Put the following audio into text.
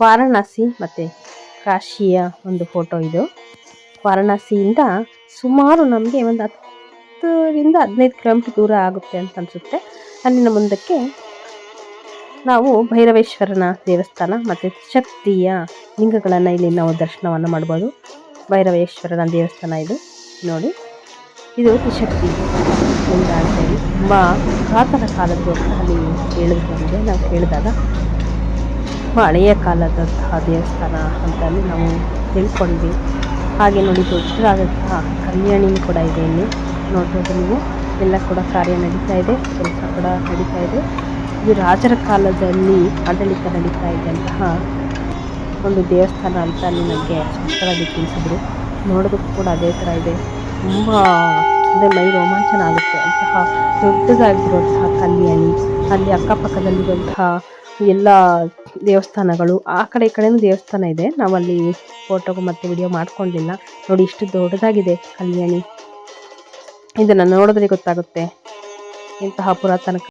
ವಾರಣಾಸಿ ಮತ್ತು ಕಾಶಿಯ ಒಂದು ಫೋಟೋ ಇದು. ವಾರಣಾಸಿಯಿಂದ ಸುಮಾರು ನಮಗೆ ಒಂದು ಹತ್ತರಿಂದ ಹದಿನೈದು ಕಿಲೋಮೀಟ್ರ್ ದೂರ ಆಗುತ್ತೆ ಅಂತ ಅನಿಸುತ್ತೆ. ಅಲ್ಲಿನ ಮುಂದಕ್ಕೆ ನಾವು ಭೈರವೇಶ್ವರನ ದೇವಸ್ಥಾನ ಮತ್ತು ಶಕ್ತಿಯ ಲಿಂಗಗಳನ್ನು ಇಲ್ಲಿ ನಾವು ದರ್ಶನವನ್ನು ಮಾಡ್ಬೋದು. ಭೈರವೇಶ್ವರನ ದೇವಸ್ಥಾನ ಇದು. ನೋಡಿ, ಇದು ಶಕ್ತಿ ಲಿಂಗ ಅಂತೇಳಿ ತುಂಬ ಪುರಾತನ ಕಾಲದ್ದು ಅಲ್ಲಿ ಹೇಳಿದ್ರು ನಮಗೆ ನಾವು ಕೇಳಿದಾಗ ಹಳೆಯ ಕಾಲದಂತಹ ದೇವಸ್ಥಾನ ಅಂತ ಅಲ್ಲಿ ನಾವು ತಿಳ್ಕೊಂಡ್ವಿ. ಹಾಗೆ ನೋಡಿ ದೊಡ್ಡದಾದಂತಹ ಕಲ್ಯಾಣಿ ಕೂಡ ಇದೆ ಇಲ್ಲಿ. ನೋಡ್ಬೋದು ನೀವು. ಎಲ್ಲ ಕೂಡ ಕಾರ್ಯ ನಡೀತಾ ಇದೆ, ಕೆಲಸ ಕೂಡ ನಡೀತಾ ಇದೆ. ಇದು ರಾಜರ ಕಾಲದಲ್ಲಿ ಆಡಳಿತ ನಡೀತಾ ಇದ್ದಂತಹ ಒಂದು ದೇವಸ್ಥಾನ ಅಂತ ಅಲ್ಲಿ ನನಗೆ ಸ್ಪಷ್ಟವಾಗಿ ತಿಳಿಸಿದ್ರು. ನೋಡೋದಕ್ಕೂ ಕೂಡ ಅದೇ ಥರ ಇದೆ. ತುಂಬ ಅಂದರೆ ಮೈ ರೋಮಾಂಚನ ಆಗುತ್ತೆ ಅಂತಹ ದೊಡ್ಡದಾಗಿರುವಂತಹ ಕಲ್ಯಾಣಿ. ಅಲ್ಲಿ ಅಕ್ಕಪಕ್ಕದಲ್ಲಿರುವಂತಹ ಎಲ್ಲ ದೇವಸ್ಥಾನಗಳು, ಆ ಕಡೆ ಈ ಕಡೆನೂ ದೇವಸ್ಥಾನ ಇದೆ. ನಾವು ಅಲ್ಲಿ ಫೋಟೋ ಮತ್ತು ವಿಡಿಯೋ ಮಾಡ್ಕೊಂಡಿಲ್ಲ. ನೋಡಿ ಇಷ್ಟು ದೊಡ್ಡದಾಗಿದೆ ಕಲ್ಯಾಣಿ. ಇದನ್ನು ನೋಡಿದ್ರೆ ಗೊತ್ತಾಗುತ್ತೆ. ಇಂತಹ ಪುರಾತನ